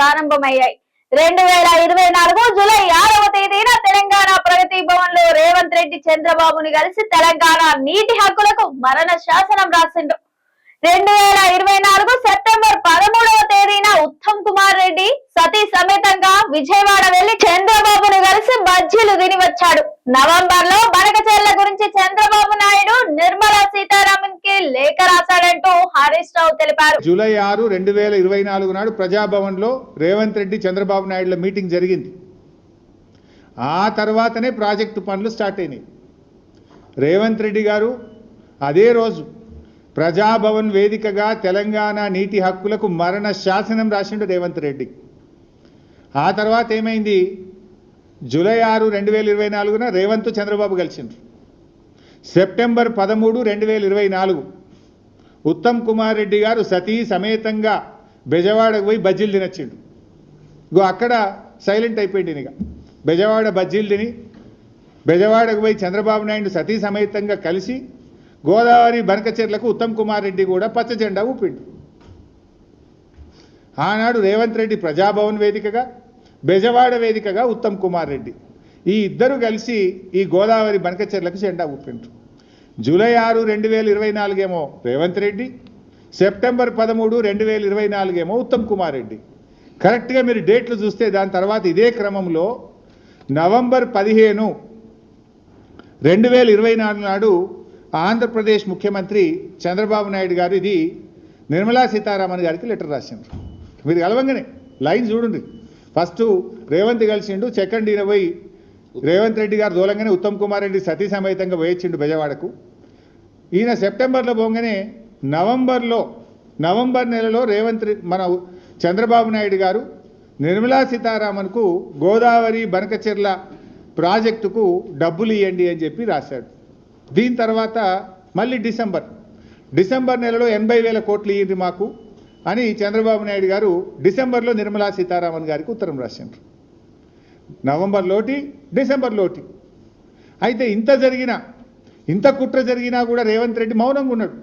ప్రారంభమయ్యాయి. రెండు వేల ఇరవై నాలుగు జూలై ఆరవ తేదీన తెలంగాణ ప్రగతి భవన్లో రేవంత్ రెడ్డి చంద్రబాబుని కలిసి తెలంగాణ నీటి హక్కులకు మరణ శాసనం రాసిండు రెండు వేల ఇరవై నాలుగు సెప్టెంబర్ పదమూడవ తేదీన ఉత్తమ్ కుమార్ రెడ్డి సతీ సమేతంగా విజయవాడ వెళ్ళి చంద్రబాబును కలిసి బజ్జీలు తిని వచ్చాడు నవంబర్లో బనకచెర్ల గురించి చంద్రబాబు నాయుడు నిర్మల లేఖ రాశాడంటూ హరీష్ రావు తెలిపారు. జూలై ఆరు రెండు వేల ఇరవై నాలుగు నాడు ప్రజాభవన్లో రేవంత్ రెడ్డి చంద్రబాబు నాయుడుల మీటింగ్ జరిగింది. ఆ తర్వాతనే ప్రాజెక్టు పనులు స్టార్ట్ అయినాయి. రేవంత్ రెడ్డి గారు అదే రోజు ప్రజాభవన్ వేదికగా తెలంగాణ నీటి హక్కులకు మరణ శాసనం రాసిండు రేవంత్ రెడ్డి. ఆ తర్వాత ఏమైంది? జూలై ఆరు రెండు వేల ఇరవై నాలుగున రేవంత్ చంద్రబాబు కలిసిండ్రు. సెప్టెంబర్ పదమూడు రెండు వేల ఇరవై నాలుగు. ఉత్తమ్ కుమార్ రెడ్డి గారు సతీ సమేతంగా బెజవాడకు పోయి బజ్జీలు తినొచ్చిండు. ఇగో అక్కడ సైలెంట్ అయిపోయింది ఇక. బెజవాడ బజ్జీలు తిని బెజవాడకు పోయి చంద్రబాబు నాయుడు సతీ సమేతంగా కలిసి గోదావరి బనకచెర్లకు ఉత్తమ్ కుమార్ రెడ్డి కూడా పచ్చ జెండా ఊపిండు. ఆనాడు రేవంత్ రెడ్డి ప్రజాభవన్ వేదికగా బెజవాడ వేదికగా ఉత్తమ్ కుమార్ రెడ్డి. ఈ ఇద్దరు కలిసి ఈ గోదావరి బనకచెర్లకు జెండా ఊపిండ్రు. జూలై ఆరు రెండు వేల ఇరవై నాలుగేమో రేవంత్ రెడ్డి సెప్టెంబర్ పదమూడు రెండు వేల ఇరవై నాలుగేమో ఉత్తమ్ కుమార్ రెడ్డి. కరెక్ట్గా మీరు డేట్లు చూస్తే దాని తర్వాత ఇదే క్రమంలో నవంబర్ పదిహేను రెండు వేల ఇరవై నాలుగు నాడు ఆంధ్రప్రదేశ్ ముఖ్యమంత్రి చంద్రబాబు నాయుడు గారు ఇది నిర్మలా సీతారామన్ గారికి లెటర్ రాసిండ్రు. మీరు కలవంగానే లైన్ చూడండి. ఫస్ట్ రేవంత్ కలిసిండు సెకండ్ ఈయన పోయి రేవంత్ రెడ్డి గారు దూలంగానే ఉత్తమ్ కుమార్ రెడ్డి సతీ సమేతంగా వేయించిండు బెజవాడకు. ఈయన సెప్టెంబర్లో పోగానే నవంబర్లో నవంబర్ నెలలో రేవంత్ మన చంద్రబాబు నాయుడు గారు నిర్మలా సీతారామన్కు గోదావరి బనకచెర్ల ప్రాజెక్టుకు డబ్బులు ఇవ్వండి అని చెప్పి రాశాడు. దీని తర్వాత మళ్ళీ డిసెంబర్. డిసెంబర్ నెలలో ఎనభై వేల కోట్లు ఇవ్వండి మాకు అని చంద్రబాబు నాయుడు గారు డిసెంబర్లో నిర్మలా సీతారామన్ గారికి ఉత్తరం రాశారు నవంబర్లోటి డిసెంబర్లోటి అయితే ఇంత జరిగినా ఇంత కుట్ర జరిగినా కూడా రేవంత్ రెడ్డి మౌనంగా ఉన్నాడు.